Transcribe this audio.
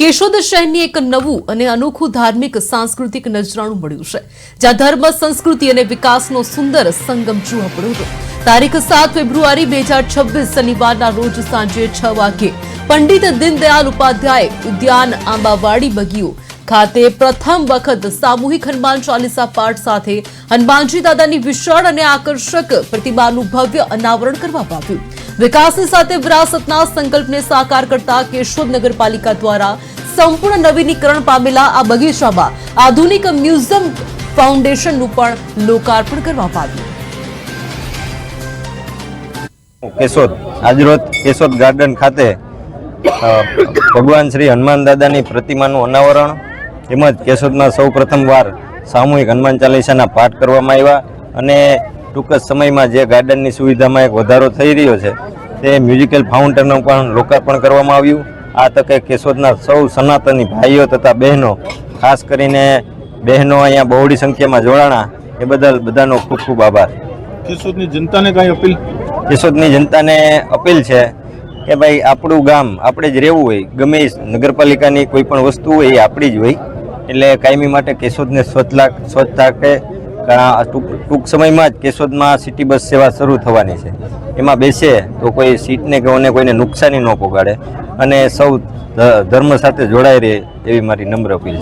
કેશોદ શહેરની એક નવું અને અનોખું ધાર્મિક, સાંસ્કૃતિક નજરાણું મળ્યું છે, જ્યાં ધર્મ, સંસ્કૃતિ અને વિકાસનો સુંદર સંગમ જોવા મળ્યો હતો. તારીખ સાત ફેબ્રુઆરી બે હજાર છવ્વીસ શનિવારના રોજ સાંજે છ વાગ્યે પંડિત દીનદયાલ ઉપાધ્યાય ઉદ્યાન આંબાવાડી બગીઓ ખાતે પ્રથમ વખત સામૂહિક હનુમાન ચાલીસા પાઠ સાથે હનુમાનજી દાદાની વિશાળ અને આકર્ષક પ્રતિમાનું ભવ્ય અનાવરણ કરવામાં આવ્યું. વિકાસની સાથે વિરાસતના સંકલ્પને સાકાર કરતા કેશોદ નગરપાલિકા દ્વારા સંપૂર્ણ નવીનીકરણ પામેલા આ બગીચામાં આધુનિક મ્યુઝિયમ ફાઉન્ડેશનનું પણ લોકાર્પણ કરવામાં આવ્યું. કેશોદ, આજરોજ કેશોદ ગાર્ડન ખાતે ભગવાન શ્રી હનુમાન દાદાની પ્રતિમાનું અનાવરણ તેમજ કેશોદમાં સૌ પ્રથમવાર સામૂહિક હનુમાન ચાલીસાના પાઠ કરવામાં આવ્યા અને ટૂંક જ સમયમાં જે ગાર્ડનની સુવિધામાં એક વધારો થઈ રહ્યો છે તે મ્યુઝિકલ ફાઉન્ટેનનું પણ લોકાર્પણ કરવામાં આવ્યું. આ તકે કેશોદના સૌ સનાતની ભાઈઓ તથા બહેનો ખાસ કરીને બહેનો અહીંયા બહોળી સંખ્યામાં જોડાણા એ બદલ બધાનો ખૂબ ખૂબ આભાર. કેશોદની જનતાને કાંઈ અપીલ? કેશોદની જનતાને અપીલ છે કે ભાઈ આપણું ગામ આપણે જ રહેવું હોય ગમે નગરપાલિકાની કોઈ પણ વસ્તુ હોય એ આપણી જ હોય. એટલે કાયમી માટે કેશોદને સ્વચ્છ સ્વચ્છ રાખે કા- ટૂંક ટૂંક સમયમાં જ કેશોદમાં સિટી બસ સેવા શરૂ થવાની છે. એમાં બેસે તો કોઈ સીટને કે કોઈને નુકસાની ન પહોંચાડે અને સૌ ધર્મ સાથે જોડાઈ રહે એવી મારી નમ્ર અપીલ છે.